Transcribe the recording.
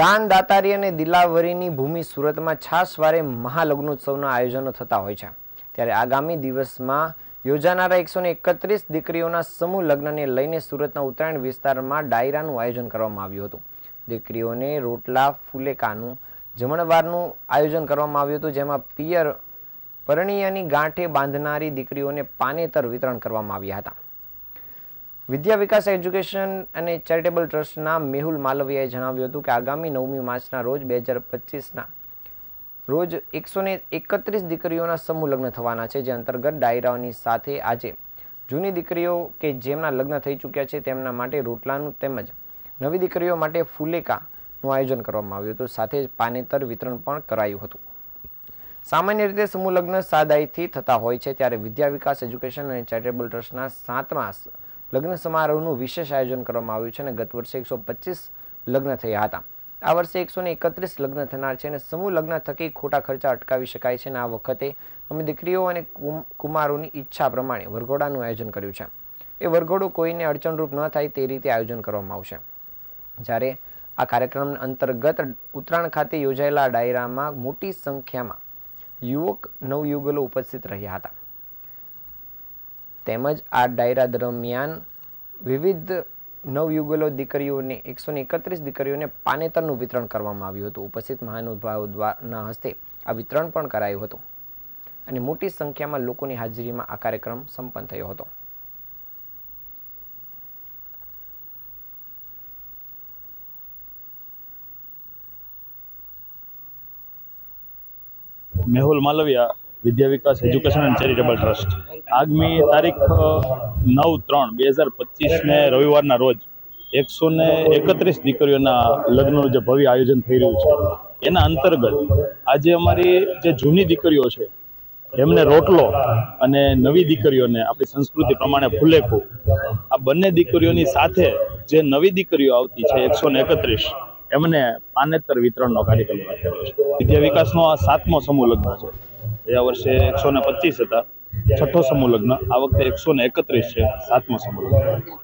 દાન દાતારી અને દિલાવરીની ભૂમિ સુરતમાં છાસવારે મહાલગ્નોત્સવના આયોજનો થતા હોય છે. ત્યારે આગામી દિવસમાં યોજાનારા એકસો એકત્રીસ દીકરીઓના સમૂહ લગ્નને લઈને સુરતના ઉત્તરાયણ વિસ્તારમાં ડાયરાનું આયોજન કરવામાં આવ્યું હતું. દીકરીઓને રોટલા, ફુલેકાનું જમણવારનું આયોજન કરવામાં આવ્યું હતું, જેમાં પિયર પરણિયાની ગાંઠે બાંધનારી દીકરીઓને પાનેતર વિતરણ કરવામાં આવ્યા હતા. વિદ્યા વિકાસ એજ્યુકેશન અને ચેરિટેબલ ટ્રસ્ટના મેહુલ માલવિયાએ જણાવ્યું હતું કે આગામી નવમી માર્ચના રોજ બે હજાર પચીસના રોજ એકસો ને એકત્રીસ દીકરીઓના સમૂહ લગ્ન થવાના છે, જે અંતર્ગત ડાયરાઓની સાથે આજે જૂની દીકરીઓ કે જેમના લગ્ન થઈ ચૂક્યા છે તેમના માટે રોટલાનું તેમજ નવી દીકરીઓ માટે ફુલેકાનું આયોજન કરવામાં આવ્યું હતું. સાથે જ પાનેતર વિતરણ પણ કરાયું હતું. સામાન્ય રીતે સમૂહ લગ્ન સાદાઈથી થતા હોય છે, ત્યારે વિદ્યા વિકાસ એજ્યુકેશન અને ચેરિટેબલ ટ્રસ્ટના સાતમા લગ્ન સમારોહનું વિશેષ આયોજન કરવામાં આવ્યું છે અને ગત વર્ષે એકસો પચીસ લગ્ન થયા હતા. આ વર્ષે એકસો એકત્રીસ લગ્ન થનાર છે અને સમૂહ લગ્ન થકી ખોટા ખર્ચા અટકાવી શકાય છે અને આ વખતે અમે દીકરીઓ અને કુમ- કુમારોની ઈચ્છા પ્રમાણે વરઘોડાનું આયોજન કર્યું છે. એ વરઘોડું કોઈને અડચણરૂપ ન થાય તે રીતે આયોજન કરવામાં આવશે. જ્યારે આ કાર્યક્રમ અંતર્ગત ઉત્તરાયણ ખાતે યોજાયેલા ડાયરામાં મોટી સંખ્યામાં યુવક નવયુગલો ઉપસ્થિત રહ્યા હતા. તેમજ આ ડાયરા દરમિયાન વિવિધ નવયુગલો દીકરીઓને, એકસો એકત્રીસ દીકરીઓને પાનેતરનું વિતરણ કરવામાં આવ્યું હતું. ઉપસ્થિત મહાનુભાવો દ્વારના હસ્તે આ વિતરણ પણ કરાયું હતું. અને મોટી સંખ્યામાં લોકોની હાજરીમાં આ કાર્યક્રમ સંપન્ન થયો હતો. Mehul Malviya Vidya Vikas education and charitable trust. આગામી તારીખ નવ ત્રણ બે હજાર પચીસને રવિવારના રોજ એકસો ને એકત્રીસ દીકરીઓના લગ્નનું જે ભવ્ય આયોજન થઈ રહ્યું છે. એના અંતર્ગત આજે અમારી જે જૂની દીકરીઓ છે, એમને રોટલો અને નવી દીકરીઓને આપણી સંસ્કૃતિ પ્રમાણે ફુલેકું આ બંને દીકરીઓની સાથે જે નવી દીકરીઓ આવતી છે, એકસો ને એકત્રીસ, એમને પાનેતર વિતરણનો કાર્યક્રમ રાખેલો છે. વિદ્યા વિકાસનો આ સાતમો સમૂહ લગ્ન છે. ગયા વર્ષે એકસો ને પચીસ હતા. છઠ્ઠો સમૂહ લગ્ન. આ વખતે એકસો ને એકત્રીસ છે. સાતમો સમૂહ લગ્ન.